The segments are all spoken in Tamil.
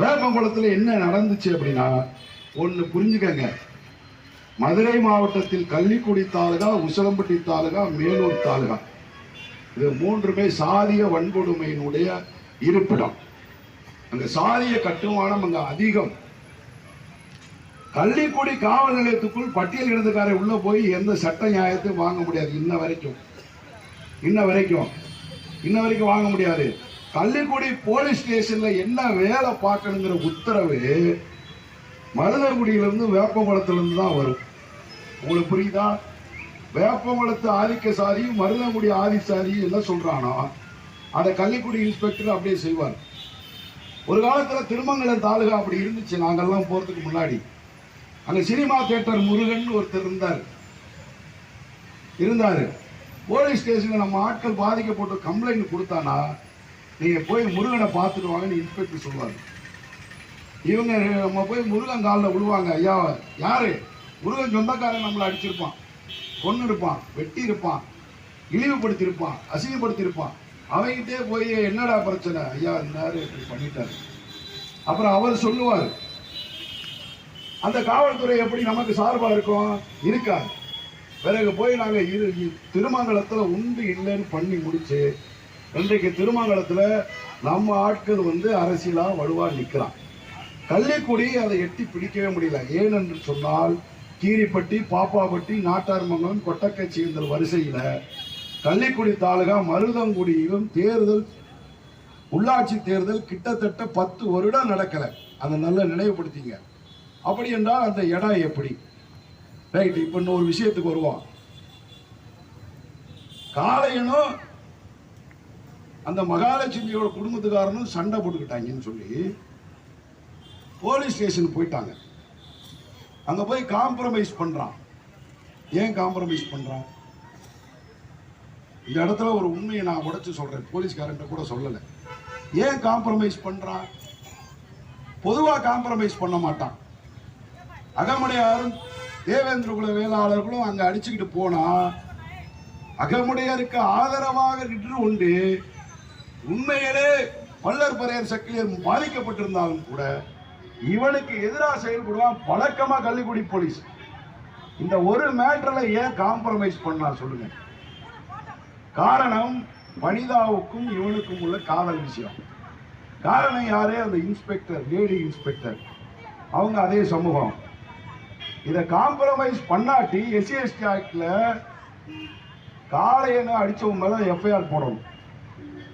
வேப்பங்குளத்தில் என்ன நடந்துச்சு அப்படின்னா ஒன்று புரிஞ்சுக்கங்க. மதுரை மாவட்டத்தில் கள்ளிக்குடி தாலுகா உசலம்பட்டி தாலுகா மேலூர் தாலுகா. இது மூன்றுமே சாதிய வன்கொடுமையினுடைய இருப்பிடம். அந்த சாதிய கட்டுமானம் அங்கே அதிகம். கள்ளிக்குடி காவல் நிலையத்துக்குள் பட்டியல் இடத்துக்காரை உள்ள போய் எந்த சட்ட நியாயத்தையும் வாங்க முடியாது. இன்ன வரைக்கும். இன்ன வரைக்கும். இன்ன வரைக்கும் வாங்க முடியாது. கள்ளிக்குடி போலீஸ் ஸ்டேஷன்ல என்ன வேலை பார்க்கணுங்கிற உத்தரவு மருதகுடியிலிருந்து வேப்பங்குளத்திலிருந்து தான் வரும். உங்களுக்கு புரியுதா? வேப்பங்குளத்து ஆதிக்க சாதியும் மருதங்குடி ஆதி சாதியும் என்ன சொல்றானோ அதை கள்ளிக்குடி இன்ஸ்பெக்டர் அப்படியே செய்வார். ஒரு காலத்தில் திருமங்கலம் தாலுகா அப்படி இருந்துச்சு. நாங்கள்லாம் போகிறதுக்கு முன்னாடி. அங்கே சினிமா தியேட்டர் முருகன் ஒருத்தர் இருந்தார். இருந்தார். போலீஸ் ஸ்டேஷனில் நம்ம ஆட்கள் பாதிக்கப்பட்டு கம்ப்ளைண்ட் கொடுத்தானா நீங்கள் போய் முருகனை பார்த்துட்டு வாங்கன்னு இன்ஸ்பெக்டர் சொல்லுவார் இவங்க நம்ம போய் முருகன் காலில் விழுவாங்க. ஐயா யார்? முருகன் சொந்தக்காரன் நம்மளை அடிச்சிருப்பான். கொன்னு இருப்பான் வெட்டி இருப்பான் இழிவுபடுத்தியிருப்பான் அசிங்கப்படுத்தியிருப்பான். அவங்கிட்டே போய் என்னடா பிரச்சனை? ஐயா இருந்தாரு இப்படி பண்ணிட்டாரு. அப்புறம் அவர் சொல்லுவார் அந்த காவல்துறை எப்படி நமக்கு சார்பாக இருக்கும்? இருக்காது. பிறகு போய் நாங்கள் இரு திருமங்கலத்தில் உண்டு இல்லைன்னு பண்ணி முடிச்சு இன்றைக்கு திருமங்கலத்துல நம்ம ஆட்கள் வந்து அரசியலா வலுவா நிக்கிறான் கள்ளிக்குடி அதை எட்டி பிடிக்கவே முடியல. ஏனென்று சொன்னால் கீரிப்பட்டி பாப்பாப்பட்டி நாட்டார்மங்கலம் கொட்டக்கச்சியந்தல் வரிசையில கள்ளிக்குடி தாலுகா மருதங்குடியிலும் தேர்தல் உள்ளாட்சி தேர்தல் கிட்டத்தட்ட பத்து வருடம் நடக்கல. அதை நல்லா நினைவுபடுத்திங்க. அப்படி என்றால் அந்த இடம் எப்படி? ரைட் இப்போ இன்னொரு விஷயத்துக்கு வருவோம். காளையனும் அந்த மகாலட்சுமியோட குடும்பத்துக்காரனும் சண்டை போட்டுக்கிட்டாங்கன்னு சொல்லி போலீஸ் ஸ்டேஷன் போயிட்டாங்க. அங்கே போய் காம்ப்ரமைஸ் பண்ணுறான் ஏன் காம்ப்ரமைஸ் பண்ணுறான் இந்த இடத்துல ஒரு உண்மையை நான் உடச்சி சொல்கிறேன் போலீஸ்காரன்ட்ட கூட சொல்லலை. ஏன் காம்ப்ரமைஸ் பண்ணுறான் பொதுவாக காம்ப்ரமைஸ் பண்ண மாட்டான். அகமுடையாரும் தேவேந்திர குல வேளாளர்களும் அங்கே அடிச்சுக்கிட்டு போனால் அகமுடையாருக்கு ஆதரவாக நின்று உண்டு. உண்மையிலே பல்லர் பரையர் சக்கிலியர் பாதிக்கப்பட்டிருந்தாலும் கூட இவனுக்கு எதிராக செயல்படுவான் பழக்கமா கள்ளிக்குடி போலீஸ். இந்த ஒரு மேட்டரில் ஏன் காம்ப்ரமைஸ் பண்ணலாம் சொல்லுங்க. காரணம் வனிதாவுக்கும் இவனுக்கும் உள்ள காதல் விஷயம். காரணம் யாரு? அந்த இன்ஸ்பெக்டர் லேடி இன்ஸ்பெக்டர். அவங்க அதே சமூகம். இதை காம்ப்ரமைஸ் பண்ணாட்டி எஸ்சிஎஸ்டி ஆக்டில் காளையனை அடித்தவங்க மேலே எஃப்ஐஆர் போடணும்.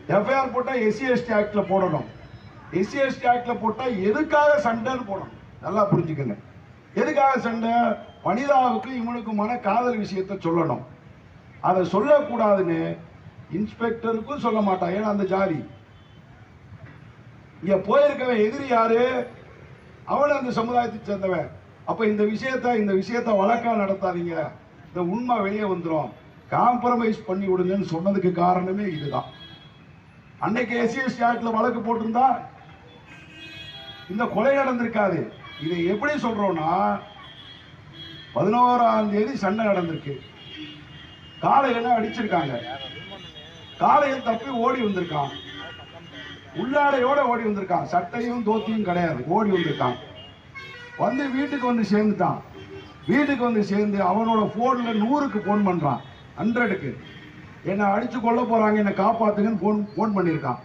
எஃப்ஐஆர் போட்டா எஸ்சிஎஸ்டி ஆக்டில் போடணும். எஸ்சிஎஸ்டி ஆக்டில் போட்டால் எதுக்காக சண்டைன்னு போடணும். நல்லா புரிஞ்சுக்கங்க. எதுக்காக சண்டை? வனிதாவுக்கு இவனுக்குமான காதல் விஷயத்தை சொல்லணும். அதை சொல்லக்கூடாதுன்னு இன்ஸ்பெக்டருக்கும் சொல்ல மாட்டான் ஏன்னா அந்த ஜாதி. இங்கே போயிருக்கவன் எதிரி யாரு? அவன் அந்த சமுதாயத்தை சேர்ந்தவன். அப்போ இந்த விஷயத்த இந்த விஷயத்த வழக்காக நடத்தாதீங்க. இந்த உண்மை வெளியே வந்துடும் காம்ப்ரமைஸ் பண்ணி விடுங்கன்னு சொன்னதுக்கு காரணமே இதுதான். அன்னைக்கு எஸ்சிஎஸ்டி ஆக்ட்ல வழக்கு போட்டிருந்தா இந்த கொலை நடந்திருக்காது. இதை எப்படி சொல்றோம்னா பதினோராம் தேதி சண்டை நடந்திருக்கு. காலையில அடிச்சிருக்காங்க. காலையில் தப்பி ஓடி வந்திருக்கான். உள்ளாடையோட ஓடி வந்திருக்கான். சட்டையும் தோத்தியும் கிடையாது. ஓடி வந்திருக்கான். வந்து வீட்டுக்கு வந்து சேர்ந்துட்டான். வீட்டுக்கு வந்து சேர்ந்து அவனோட போன்ல நூறுக்கு ஃபோன் பண்றான். ஹண்ட்ரடுக்கு என்னை அடிச்சு கொள்ள போறாங்க என்னை காப்பாத்துங்கன்னு ஃபோன் ஃபோன் பண்ணியிருக்கான்.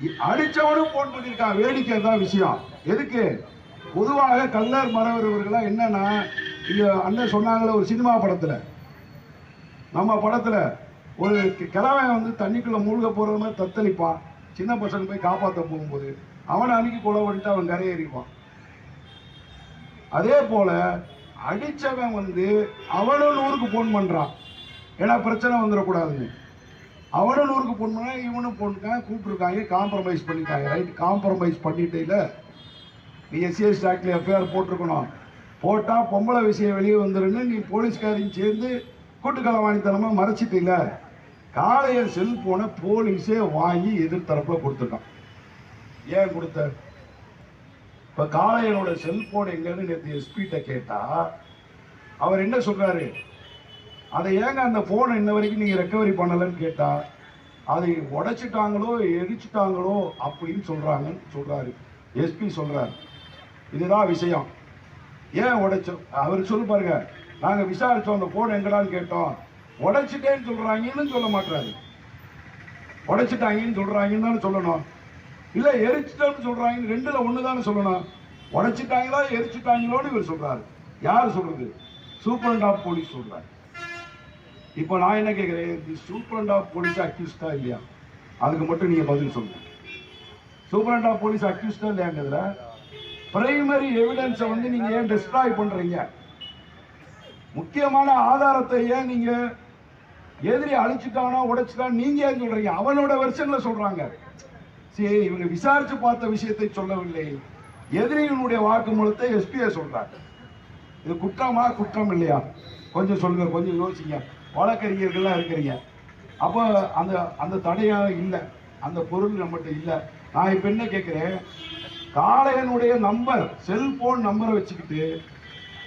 அடித்தவனும் அடிச்சவனும் ஃபோன் பண்ணியிருக்கான். வேடிக்கை தான் விஷயம். எதுக்கு? பொதுவாக கல்லர் மறவர் என்னன்னா இந்த அண்ணன் சொன்னாங்களே ஒரு சினிமா படத்துல. நம்ம படத்துல ஒரு கிழவன் வந்து தண்ணிக்குள்ள மூழ்க போற மாதிரி தத்தளிப்பான். சின்ன பசங்க போய் காப்பாற்ற போகும்போது அவனை அன்னைக்கு கொலை பண்ணிட்டு அவன் கரையேறிப்பான் அதே போல அடிச்சவன் வந்து அவனும் ஊருக்கு ஃபோன் பண்றான். ஏன்னா பிரச்சனை வந்துடக்கூடாதுன்னு அவனும் நூறுக்கு ஃபோன் இவனும் போட்டுருக்காங்க கூப்பிட்டுருக்காங்க காம்ப்ரமைஸ் பண்ணிட்டாங்க. ரைட் காம்ப்ரமைஸ் பண்ணிட்டேல நீ எஸ்சிஎஸ் ஆக்டில் எஃப்ஐஆர் போட்டிருக்கணும். போட்டால் பொம்பளை விஷயம் வெளியே வந்துருன்னு நீ போலீஸ்காரையும் சேர்ந்து கூட்டுக்களவாணித்தனமா மறைச்சிட்டில. காளைய செல்ஃபோனை போலீஸே வாங்கி எதிர்த்தரப்பில் கொடுத்துட்டான். ஏன் கொடுத்த? இப்போ காளையனோட செல்ஃபோன் எங்கன்னு நேற்று எஸ்பிகிட்ட கேட்டால் அவர் என்ன சொல்கிறாரு அதை ஏங்க அந்த ஃபோனை இன்ன வரைக்கும் நீங்கள் ரெக்கவரி பண்ணலைன்னு கேட்டால் அதை உடைச்சிட்டாங்களோ எரிச்சிட்டாங்களோ அப்படின்னு சொல்கிறாங்கன்னு சொல்கிறாரு எஸ்பி சொல்கிறார் இதுதான் விஷயம். ஏன் உடைச்சோம் அவர் சொல்லு பாருங்க. நாங்கள் விசாரித்தோம் அந்த ஃபோன் எங்கடான்னு கேட்டோம். உடைச்சிட்டேன்னு சொல்கிறாங்கன்னு சொல்ல மாட்டாரு உடைச்சிட்டாங்கன்னு சொல்கிறாங்கன்னு தானே சொல்லணும். இல்லை எரிச்சிட்டோம்னு சொல்கிறாங்கன்னு ரெண்டில் ஒன்று தானே சொல்லணும். உடைச்சிட்டாங்களா எரிச்சிட்டாங்களோன்னு இவர் சொல்கிறாரு யார் சொல்கிறது சூப்பரண்ட் ஆஃப் போலீஸ் சொல்கிறார் இப்போ நான் என்ன கேட்கிறேன் சூப்பரண்ட் ஆஃப் போலீஸ் அக்யூஸ்டா இல்லையா? அதுக்கு மட்டும் நீங்க பதில் சொல்லுங்க. சூப்பரண்ட் ஆஃப் போலீஸ் அக்யூஸ்டா இல்லையாங்கிறதுல பிரைமரி எவிடன்ஸை வந்து நீங்க ஏன் டிஸ்ட்ராய் பண்றீங்க? முக்கியமான ஆதாரத்தை ஏன் நீங்க எதிரி அழிச்சிட்டானோ உடைச்சிட்டான் நீங்க ஏன் சொல்றீங்க? அவனோட வெர்ஷன்ல சொல்றாங்க. சரி இவங்க விசாரிச்சு பார்த்த விஷயத்தை சொல்லவில்லை. எதிரியினுடைய வாக்குமூலத்தை எஸ்பிஐ சொல்றாங்க. இது குற்றமா குற்றம் இல்லையா? கொஞ்சம் சொல்லுங்க கொஞ்சம் யோசிங்க. வழக்கறிஞர்கள்லாம் இருக்கிறீங்க. அப்போ அந்த அந்த தடையாக இல்லை. அந்த பொருள் நம்மகிட்ட இல்லை. நான் இப்போ என்ன கேட்குறேன் காளையனுடைய நம்பர் செல்போன் நம்பரை வச்சுக்கிட்டு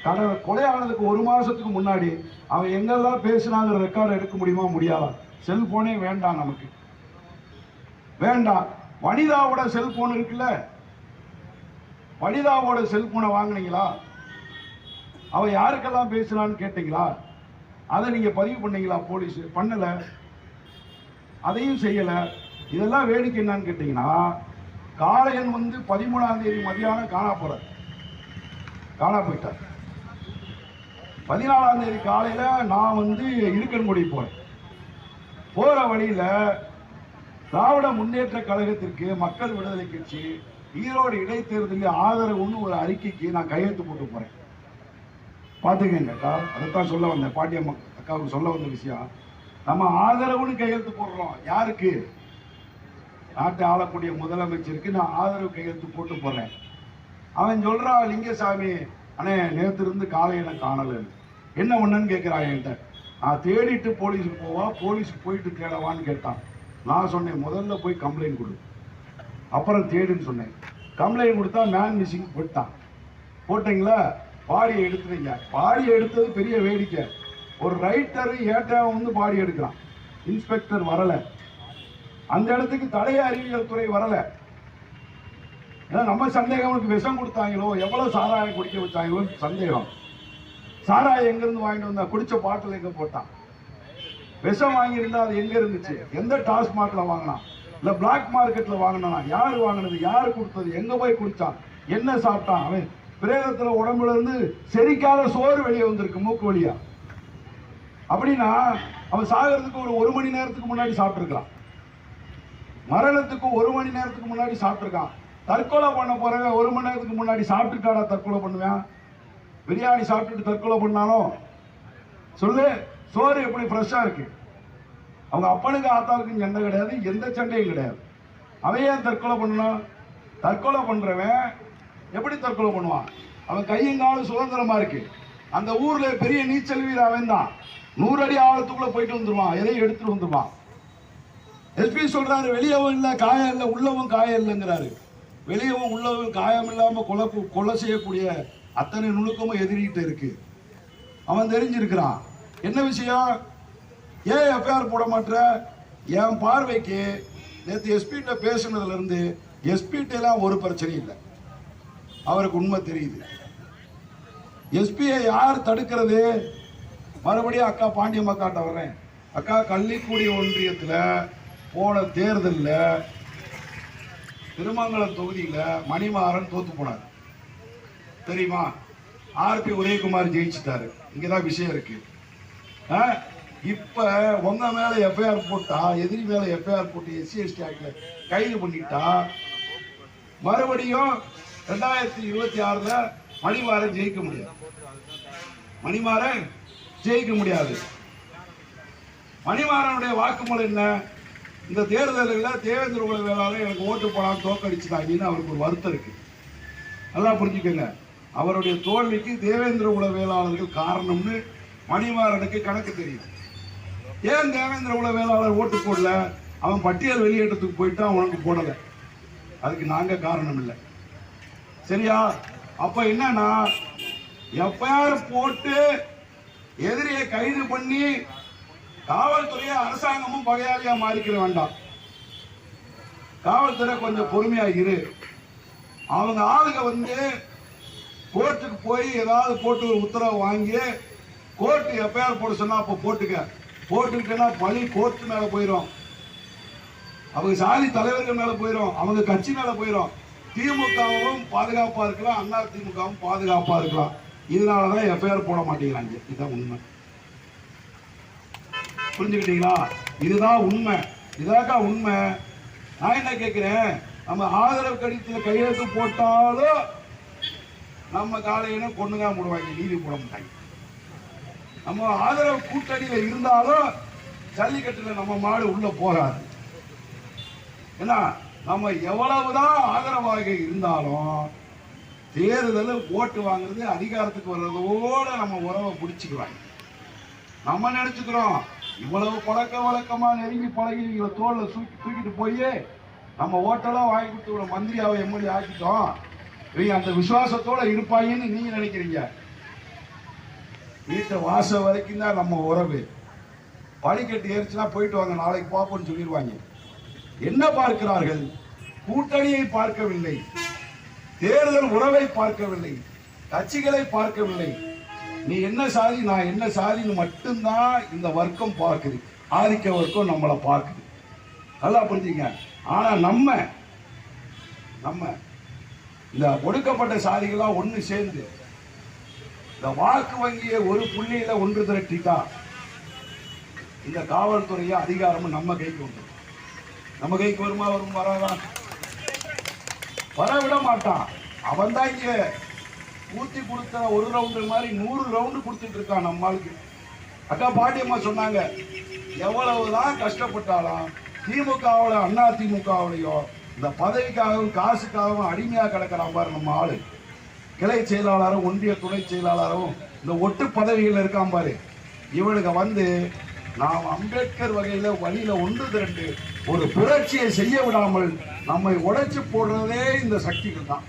கடை கொலை ஆனதுக்கு ஒரு மாதத்துக்கு முன்னாடி அவன் எங்கெல்லாம் பேசினாங்கிற ரெக்கார்டு எடுக்க முடியுமா முடியாதா? செல்போனே வேண்டாம் நமக்கு. வேண்டாம். வனிதாவோட செல்போன் இருக்குல்ல? வனிதாவோட செல்போனை வாங்குனீங்களா? அவன் யாருக்கெல்லாம் பேசினான்னு கேட்டீங்களா? அதை நீங்க பதிவு பண்ணீங்களா போலீஸ்? பண்ணல. அதையும் செய்யல. இதெல்லாம் வேடிக்கை என்னன்னு கேட்டீங்கன்னா காளையன் வந்து பதிமூணாம் தேதி மதியானம் காணா போகிறார் காணா போயிட்டார். பதினாலாம் தேதி காலையில நான் வந்து இருக்கன்குடி போறேன். போற வழியில திராவிட முன்னேற்ற கழகத்திற்கு மக்கள் விடுதலை கட்சி ஈரோடு இடைத்தேர்தலில் ஆதரவுன்னு ஒரு அறிக்கைக்கு நான் கையெழுத்து போட்டு போறேன். பார்த்துக்கங்க அக்கா அதைத்தான் சொல்ல வந்தேன் பாட்டியம்மா அக்காவுக்கு சொல்ல வந்த விஷயம். நம்ம ஆதரவுன்னு கையெழுத்து போடுறோம். யாருக்கு? நாட்டை ஆளக்கூடிய முதலமைச்சருக்கு நான் ஆதரவு கையெழுத்து போட்டு போடுறேன். அவன் சொல்கிறான் லிங்கசாமி அண்ணே நேத்து இருந்து காலையில காணல? என்ன ஒன்றுன்னு கேட்குறான் என்கிட்ட. நான் தேடிட்டு போலீஸுக்கு போவா போலீஸுக்கு போயிட்டு தேடவான்னு கேட்டான். நான் சொன்னேன் முதல்ல போய் கம்ப்ளைண்ட் கொடு. அப்புறம் தேடுன்னு சொன்னேன். கம்ப்ளைண்ட் கொடுத்தா மேன் மிஸ்ஸிங் போட்டான். போட்டிங்களா? பாடியை எடுத்துறீங்க பாடியை எடுத்தது பெரிய வேடிக்கை. ஒரு ரைட்டர் ஏட்டாவும் வந்து பாடி எடுக்கிறான். இன்ஸ்பெக்டர் வரல. அந்த இடத்துக்கு தடைய அறிவியல் துறை வரல. ஏன்னா நம்ம சந்தேகம் அவனுக்கு விஷம் கொடுத்தாங்களோ எவ்வளவு சாராயம் குடிக்க வச்சாங்களோ சந்தேகம். சாராயம் எங்கிருந்து வாங்கிட்டு வந்தா? குடிச்ச பாட்டில் எங்க போட்டான்? விஷம் வாங்கியிருந்தா அது எங்க இருந்துச்சு? எந்த டாஸ்மார்க்ல வாங்கினான்? இல்ல பிளாக் மார்க்கெட்ல வாங்கினா யாரு வாங்கினது? யாரு கொடுத்தது? எங்க போய் குடிச்சான்? என்ன சாப்பிட்டான் அவன்? பிரேதத்துல உடம்புல இருந்து செரிக்காத சோறு வெளியே வந்திருக்கு மூக்கு வழியா. அப்படின்னா அவன் சாகிறதுக்கு ஒரு ஒரு மணி நேரத்துக்கு முன்னாடி சாப்பிட்டுருக்கான் மரணத்துக்கு ஒரு மணி நேரத்துக்கு முன்னாடி சாப்பிட்டுருக்கான். தற்கொலை பண்ண போறவங்க ஒரு மணி நேரத்துக்கு முன்னாடி சாப்பிட்டுட்டாடா தற்கொலை பண்ணுவேன்? பிரியாணி சாப்பிட்டுட்டு தற்கொலை பண்ணாலும் சொல்லு சோறு எப்படி ஃப்ரெஷ்ஷாக இருக்கு? அவங்க அப்பனுக்கு ஆத்தாளுக்கும் சண்டை கிடையாது எந்த சண்டையும் கிடையாது. அவன் ஏன் தற்கொலை பண்ணணும்? தற்கொலை பண்ணுறவன் எப்படி தற்கொலை பண்ணுவான்? அவன் கையெங்காலும் சுதந்திரமா இருக்கு. அந்த ஊர்ல பெரிய நீச்சல் வீர அவன் தான். நூறு அடி ஆழத்துக்குள்ள போயிட்டு வந்துருவான். எதையும் எடுத்துட்டு வந்துருவான். எஸ்பி சொல்றாரு வெளியவும் இல்லை காயம் இல்லை உள்ளவும் காயம் இல்லைங்கிறாரு. வெளியவும் உள்ளவும் காயம் இல்லாம கொலை கொலை செய்யக்கூடிய அத்தனை நுணுக்கமும் எதிரிகிட்ட இருக்கு. அவன் தெரிஞ்சிருக்கிறான். என்ன விஷயம்? ஏன் எஃப்ஐஆர் போட மாட்ற என் பார்வைக்கு நேற்று எஸ்பிகிட்ட பேசுனதுலேருந்து எஸ்பிகிட்டலாம் எஸ்பிகிட்ட எல்லாம் ஒரு பிரச்சனையும் இல்லை. அவருக்கு உண்மை தெரியுது. எஸ்பியை யார் தடுக்கிறது? மறுபடியும் அக்கா பாண்டியம் அக்காட்ட வர்றேன். அக்கா கள்ளிக்குடி ஒன்றியத்தில் போன தேர்தலில் திருமங்கலம் தொகுதியில் மணிமாறன் தோத்து போனார். தெரியுமா? ஆர்பி உதயகுமார் ஜெயிச்சிட்டாரு. இங்கே தான் விஷயம் இருக்கு. ஆ? இப்ப உங்க மேலே எஃப்ஐஆர் போட்டா எதிரி மேலே எஃப்ஐஆர் போட்டு எஸ்சி எஸ்டி ஆக்டில் கைது பண்ணிட்டா மறுபடியும் ரெண்டாயிரத்தி இருபத்தி ஆறுல மணிமாறன் ஜெயிக்க முடியாது. மணிமாறன் ஜெயிக்க முடியாது. மணிமாறனுடைய வாக்குமூலம் என்ன? இந்த தேர்தலில் தேவேந்திர குல வேளாளர் எனக்கு ஓட்டு போடாம தோக்கடிச்சுட்டாங்கன்னு அவருக்கு ஒரு வருத்தம் இருக்கு. நல்லா புரிஞ்சுக்கங்க. அவருடைய தோல்விக்கு தேவேந்திர குல வேளாளர்கள் காரணம்னு மணிமாறனுக்கு கணக்கு தெரியும். ஏன் தேவேந்திர குல வேளாளர் ஓட்டு போடல? அவன் பட்டியல் வெளியேற்றத்துக்கு போயிட்டு அவனுக்கு போடலை. அதுக்கு நாங்கள் காரணம் இல்லை. சரியா? அப்ப என்னன்னா எஃப்ஐஆர் போட்டு எதிரியை கைது பண்ணி காவல்துறையை அரசாங்கமும் பகையாளியா மாறிக்கிற வேண்டாம். காவல்துறை கொஞ்சம் பொறுமையா இரு. அவங்க ஆளுங்க வந்து கோர்ட்டுக்கு போய் ஏதாவது போட்டு ஒரு உத்தரவு வாங்கி கோர்ட்டு எஃப்ஐஆர் போட சொன்னா அப்போ போட்டுக்க. போட்டுக்கிட்டேன்னா பழி கோர்ட்டு மேல போயிடும் அவங்க சாதி தலைவர்கள் மேல போயிடும் அவங்க கட்சி மேல போயிடும் திமுகவும் பாதுகாப்பா இருக்கலாம் அண்ணா திமுகவும் பாதுகாப்பா இருக்கலாம். இதனாலதான் எஃப்ஐஆர் போட மாட்டேங்கிறாங்க. இதுதான் உண்மை. புரிஞ்சுக்கிட்டீங்களா? இதுதான் உண்மை. இதாக்கா உண்மை. நான் என்ன கேட்கிறேன்? நம்ம ஆதரவு கடிதத்தில் கையெழுத்து போட்டாலும் நம்ம காலையில கொண்டுதான் போடுவாங்க நீதி போட மாட்டாங்க. நம்ம ஆதரவு கூட்டணியில் இருந்தாலும் ஜல்லிக்கட்டுல நம்ம மாடு உள்ள போகாது. ஏன்னா நம்ம எவ்வளவுதான் ஆதரவாக இருந்தாலும் தேர்தல் ஓட்டு வாங்குறது அதிகாரத்துக்கு வர்றதோட நம்ம உறவை பிடிச்சிக்குவாங்க. நம்ம நினைச்சுக்கிறோம் இவ்வளவு பழக்க வழக்கமா நெருங்கி பழகி இவங்களை தோல்ல தூக்கி தூக்கிட்டு போய் நம்ம ஓட்டெல்லாம் வாங்கி கொடுத்து இவ்வளவு மந்திரியாவை எம்எல்ஏ ஆக்கிட்டோம். இவங்க அந்த விசுவாசத்தோட இருப்பாங்கன்னு நீங்க நினைக்கிறீங்க. வீட்டை வாசல் வரைக்கும் தான் நம்ம உறவு. படிக்கட்டு ஏறிச்சுன்னா போயிட்டு வாங்க நாளைக்கு பார்ப்போம்னு சொல்லிடுவாங்க. என்ன பார்க்கிறார்கள்? கூட்டணியை பார்க்கவில்லை. தேர்தல் உறவை பார்க்கவில்லை. கட்சிகளை பார்க்கவில்லை. நீ என்ன சாதி நான் என்ன சாதின்னு மட்டும்தான் இந்த வர்க்கம் பார்க்குது. ஆதிக்க வர்க்கம் நம்மளை பார்க்குது. நல்லா புரிஞ்சுங்க. ஆனால் நம்ம நம்ம இந்த ஒடுக்கப்பட்ட சாதிகளாக ஒன்று சேர்ந்து இந்த வாக்கு வங்கியை ஒரு புள்ளியில் ஒன்று திரட்டிட்டா இந்த காவல்துறையை அதிகாரமும் நம்ம கைக்கு வந்துடும். நம்ம கைக்கு வருமா வரும் வராதான் வர விட மாட்டான் அவன் தான் இங்க ஊத்தி கொடுத்த ஒரு ரவுண்டு மாதிரி நூறு ரவுண்டு கொடுத்துட்டு இருக்கான் நம்மளுக்கு. அக்கா பாட்டியம்மா சொன்னாங்க எவ்வளவுதான் கஷ்டப்பட்டாலும் திமுகவோட அண்ணா திமுகவுலையோ இந்த பதவிக்காகவும் காசுக்காகவும் அடிமையாக கிடக்கிறான் பாரு நம்ம ஆளு. கிளை செயலாளரும் ஒன்றிய துணை செயலாளரும் இந்த ஒட்டு பதவிகள் இருக்கான் பாரு. இவனுக்கு வந்து நாம் அம்பேத்கர் வகையில் வழியில் ஒன்று திரண்டு ஒரு புரட்சியை செய்ய விடாமல் நம்மை உடைச்சு போடுறதே இந்த சக்திகள் தான்.